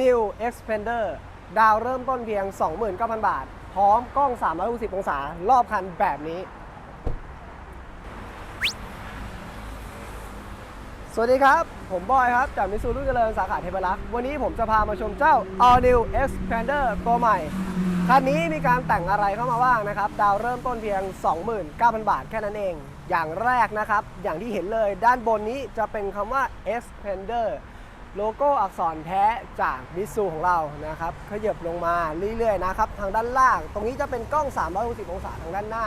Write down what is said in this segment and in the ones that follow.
New Xpander ดาวเริ่มต้นเพียง 29,000 บาท พร้อมกล้อง 360 องศารอบคันแบบนี้ สวัสดีครับ ผมบอยครับ จากมิสูรุ่เจริญสาขาเทพรักษ์วันนี้ผมจะพามาชมเจ้า All New Xpander ตัวใหม่ คันนี้มีการแต่งอะไรเข้ามาบ้างนะครับ ดาวเริ่มต้นเพียง 29,000 บาทแค่นั้นเอง อย่างแรกนะครับ อย่างที่เห็นเลยด้านบนนี้จะเป็นคำว่า Xpander โลโก้อักษรแท้จากมิสูของเรานะครับขยับลงมาเรื่อยๆนะครับทางด้านล่าง ตรงนี้จะเป็นกล้อง 360 องศาทางด้านหน้า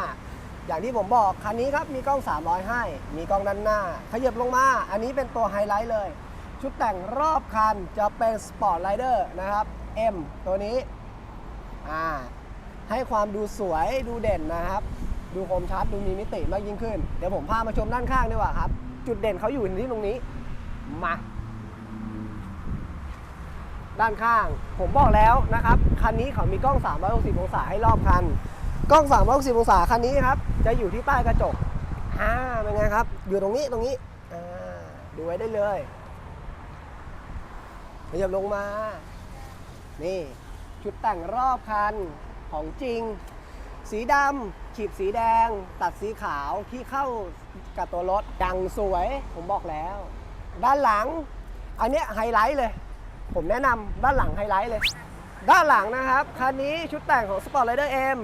อย่างที่ผมบอกคันนี้ครับมีกล้อง 300 ให้ มีกล้องด้านหน้า ขยับลงมา อันนี้เป็นตัวไฮไลท์เลย ชุดแต่งรอบคันจะเป็นสปอร์ตไ i เดอร์นะครับ M ตัวนี้อ่าให้ความดูสวยดูเด่นนะครับ ดูคมชัดดูมีมิติมากยิ่งขึ้น เดี๋ยวผมพามาชมด้านข้างดีกว่าครับ จุดเด่นเขาอยู่ที่ตรงนี้มา ด้านข้าง ผมบอกแล้วนะครับ คันนี้เขามีกล้อง 360 องศาให้รอบคัน กล้อง 360 องศาคันนี้ครับ จะอยู่ที่ใต้กระจกอ่าเป็นไงครับ อยู่ตรงนี้ตรงนี้อ่าดูไว้ได้เลยขยับลงมา นี่ชุดแต่งรอบคันของจริง สีดำขีดสีแดง ตัดสีขาวที่เข้ากับตัวรถดังสวย ผมบอกแล้ว ด้านหลัง อันเนี้ยไฮไลท์เลย ผมแนะนำด้านหลังไฮไลท์เลย ด้านหลังนะครับ คันนี้ชุดแต่งของ Sport Rider M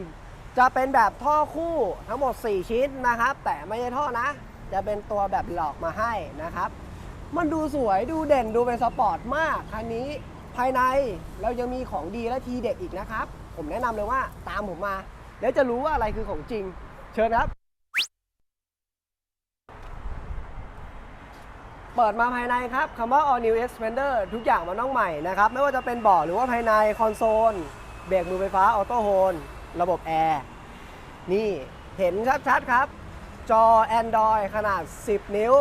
จะเป็นแบบท่อคู่ทั้งหมด 4 ชิ้นนะครับ แต่ไม่ใช่ท่อนะ จะเป็นตัวแบบหลอกมาให้นะครับ มันดูสวยดูเด่นดูเป็นสปอร์ตมากคันนี้ภายในเรายังมีของดีและทีเด็ดอีกนะครับ ผมแนะนำเลยว่าตามผมมาแล้วจะรู้ว่าอะไรคือของจริง เชิญครับ เปิดมาภายในครับคำว่า All New Xpander ทุกอย่างมันต้องใหม่นะครับ ไม่ว่าจะเป็นเบาะหรือว่าภายในคอนโซล เบรกมือไฟฟ้าออโต้โฮลระบบแอร์นี่เห็นชัดๆครับ จอ Android ขนาด 10 นิ้ว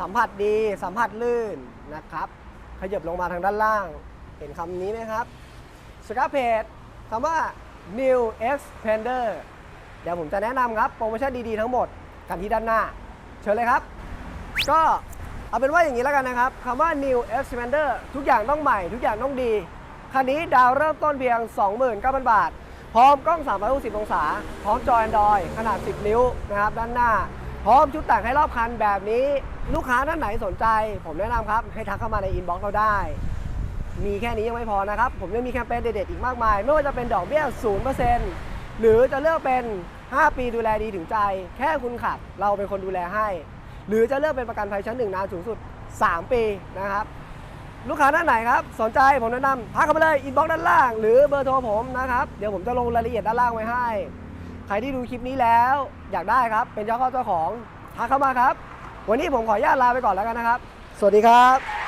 สัมผัสดีสัมผัสลื่นนะครับ ขยับลงมาทางด้านล่าง เห็นคำนี้ไหมครับสครับเพจคำว่า New Xpander เดี๋ยวผมจะแนะนำครับ โปรโมชั่นดีๆทั้งหมดกันที่ด้านหน้า เชิญเลยครับ ก็ เอาเป็นว่าอย่างนี้แล้วกันนะครับคำว่า New Xpander ทุกอย่างต้องใหม่ ทุกอย่างต้องดี คันนี้ดาวเริ่มต้นเพียง 29,000 บาท พร้อมกล้อง 360 องศา พร้อมจอ Android ขนาด 10 นิ้วนะครับด้านหน้า พร้อมชุดแต่งให้รอบคันแบบนี้ ลูกค้าท่านไหนสนใจ ผมแนะนำครับ ให้ทักเข้ามาในอินบ็อกซ์เราได้ มีแค่นี้ยังไม่พอนะครับ ผมยังมีแคมเปญเด็ดๆอีกมากมาย ไม่ว่าจะเป็นดอกเบี้ย 0%หรือจะเลือกเป็น 5 ปีดูแลดีถึงใจ แค่คุณขับ เราเป็นคนดูแลให้ หรือจะเลือกเป็นประกันภัยชั้นหนึ่งนานสูงสุด 3 ปีนะครับลูกค้าท่านไหนครับ สนใจผมแนะนำทักเข้ามาเลยอินบ็อกซ์ด้านล่าง หรือเบอร์โทรผมนะครับเดี๋ยวผมจะลงรายละเอียดด้านล่างไว้ให้ ใครที่ดูคลิปนี้แล้วอยากได้ครับ เป็นเจ้าข้าเจ้าของทักเข้ามาครับ วันนี้ผมขออนุญาตลาไปก่อนแล้วกันนะครับ สวัสดีครับ